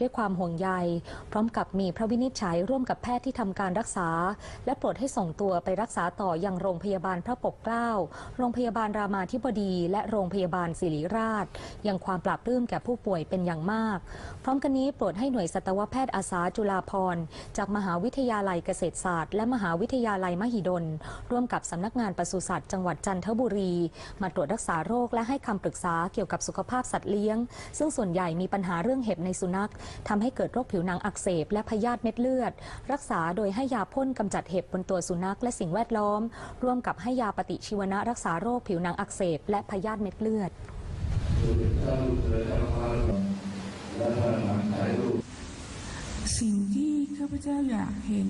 ด้วยความห่วงใย พร้อมกับมีพระวินิจฉัยร่วมกับแพทย์ที่ทำการรักษา และโปรดให้ส่งตัวไปรักษาต่อยังโรงพยาบาลพระปกเกล้า โรงพยาบาลรามาธิบดี และโรงพยาบาลศิริราช ยังความปราบปลื้มแก่ผู้ป่วยเป็นอย่างมาก พร้อมกันนี้โปรดให้หน่วยสัตวแพทย์อาสาจุฬาภรณ์ จากมหาวิทยาลัยเกษตรศาสตร์ และมหาวิทยาลัยมหิดล ร่วมกับสำนักงานปศุสัตว์จังหวัดจันทบุรี มาตรวจรักษาโรคและให้คำปรึกษาเกี่ยวกับสุขภาพสัตว์เลี้ยง ซึ่งส่วนใหญ่มีปัญหาเรื่องเห็บในสุนัขทำให้เกิดโรคผิวหนังอักเสบและพยาธิเม็ดเลือด รักษาโดยให้ยาพ่นกำจัดเห็บบนตัวสุนัขและสิ่งแวดล้อม ร่วมกับให้ยาปฏิชีวนะรักษาโรคผิวหนังอักเสบและพยาธิเม็ดเลือดสิ่งที่ข้าพเจ้าอยากเห็น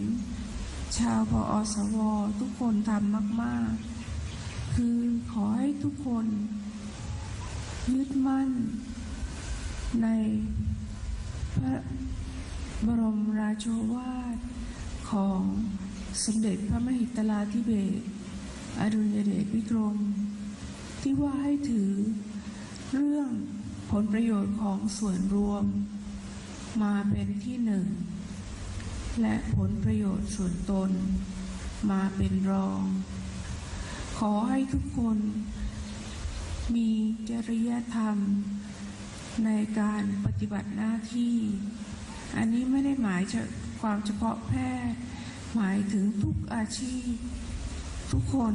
ชาวพออสว ทุกคนทำมากๆ คือขอให้ทุกคนยึดมั่นใน ระบรมราโชวาท ของสมเด็จพระมหิตลาธิเบศรอดุลยเดชวิกรม ที่ว่าให้ถือเรื่องผลประโยชน์ของส่วนรวม มาเป็นที่หนึ่ง และผลประโยชน์ส่วนตน มาเป็นรอง ขอให้ทุกคน มีจริยธรรม ในการปฏิบัติหน้าที่ อันนี้ไม่ได้หมายความเฉพาะแพทย์ หมายถึงทุกอาชีพ ทุกคน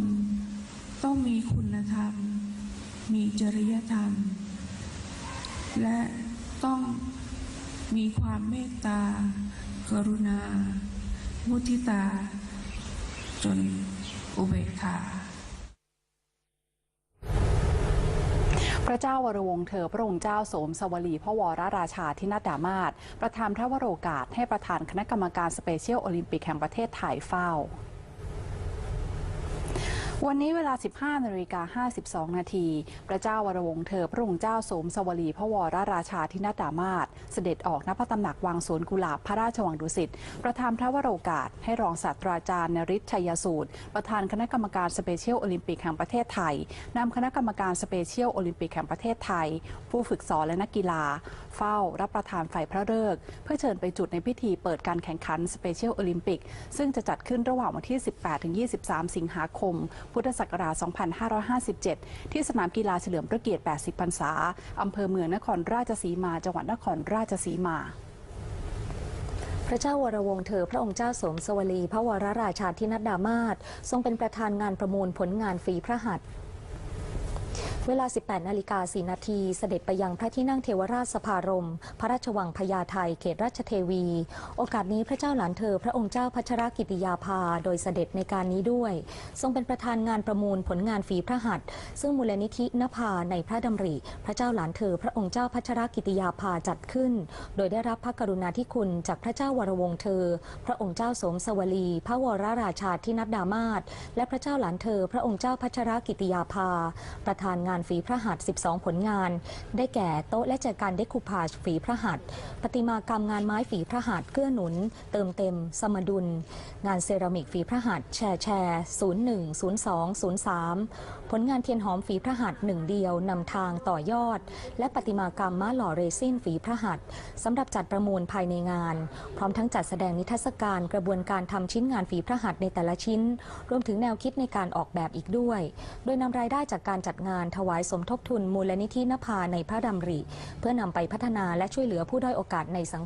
ต้องมีคุณธรรม มีจริยธรรม และต้องมีความเมตตา กรุณา มุทิตา จนอุเบกขา พระเจ้าวรวงเธอพระองค์เจ้าโสมสวลีพระวรราชาธินาดามาศประธานพระวโรกาสให้ประธานคณะกรรมการสเปเชียลโอลิมปิกแห่งประเทศไทยเฝ้า วันนี้เวลา 15นาฬิกา52 นาที พระเจ้าวรวงศ์เธอพระองค์เจ้าสมสวลีพระวรราชาธินาถดามาศเสด็จออกณพระตำหนักวังสวนกุหลาบพระราชวังดุสิต ประธานพระวโรกาส ให้รองศาสตราจารย์นริศชัยสูตร ประธานคณะกรรมการสเปเชียลโอลิมปิกแห่งประเทศไทยนำคณะกรรมการสเปเชียลโอลิมปิกแห่งประเทศไทย ผู้ฝึกสอนและนักกีฬา เฝ้ารับประทานไฟพระฤกษ์เพื่อเชิญไปจุดในพิธีเปิดการแข่งขันสเปเชียลโอลิมปิกซึ่งจะจัดขึ้นระหว่างวันที่ 18-23 สิงหาคมพุทธศักราช 2557 ที่สนามกีฬาเฉลิมพระเกียรติ 80 พรรษา อำเภอเมืองนครราชสีมา จังหวัดนครราชสีมาพระเจ้าวรวงเธอพระองค์เจ้าสมสวลี พระวรราชาธินัดดามาศทรงเป็นประธานงานประมูลผลงานฝีพระหัตถ์ เวลา 18 นาฬิกา 4 นาทีเสด็จไปยังพระที่นั่งเทวราชสภารม พระราชวังพญาไทเขตราชเทวี โอกาสนี้พระเจ้าหลานเธอ พระองค์เจ้าพัชรกิติยาภา โดยเสด็จในการนี้ด้วย ทรงเป็นประธานงานประมูลผลงานฝีพระหัตถ์ซึ่งมูลนิธินภาในพระดำริ พระเจ้าหลานเธอ พระองค์เจ้าพัชรกิติยาภาจัดขึ้น โดยได้รับพระกรุณาธิคุณจากพระเจ้าวรวงเธอ พระองค์เจ้าสมสวลี พระวรราชาธินัดดามาศและพระเจ้าหลานเธอ พระองค์เจ้าพัชรกิติยาภา ประธานงานฝีพระหัตถ์12 ผลงาน ได้แก่โต๊ะและจัดการเดคูพาจฝีพระหัตถ์ประติมากรรมงานไม้ฝีพระหัตถ์เกื้อหนุน เติมเต็ม สมดุล งานเซรามิกฝีพระหัตถ์แชร์แชร์01 02 03 ผลงานเทียนหอมฝีพระหัตถ์หนึ่งเดียวนำทางต่อยอด และประติมากรรมม้าหล่อเรซินฝีพระหัตถ์สำหรับจัดประมูลภายในงาน พร้อมทั้งจัดแสดงนิทรรศการกระบวนการทำชิ้นงานฝีพระหัตถ์ในแต่ละชิ้น รวมถึงแนวคิดในการออกแบบอีกด้วย โดยนำรายได้จากการจัดงานถวายสมทบทุนมูลนิธินภาในพระดำริ เพื่อนำไปพัฒนาและช่วยเหลือผู้ด้อยโอกาสในสัง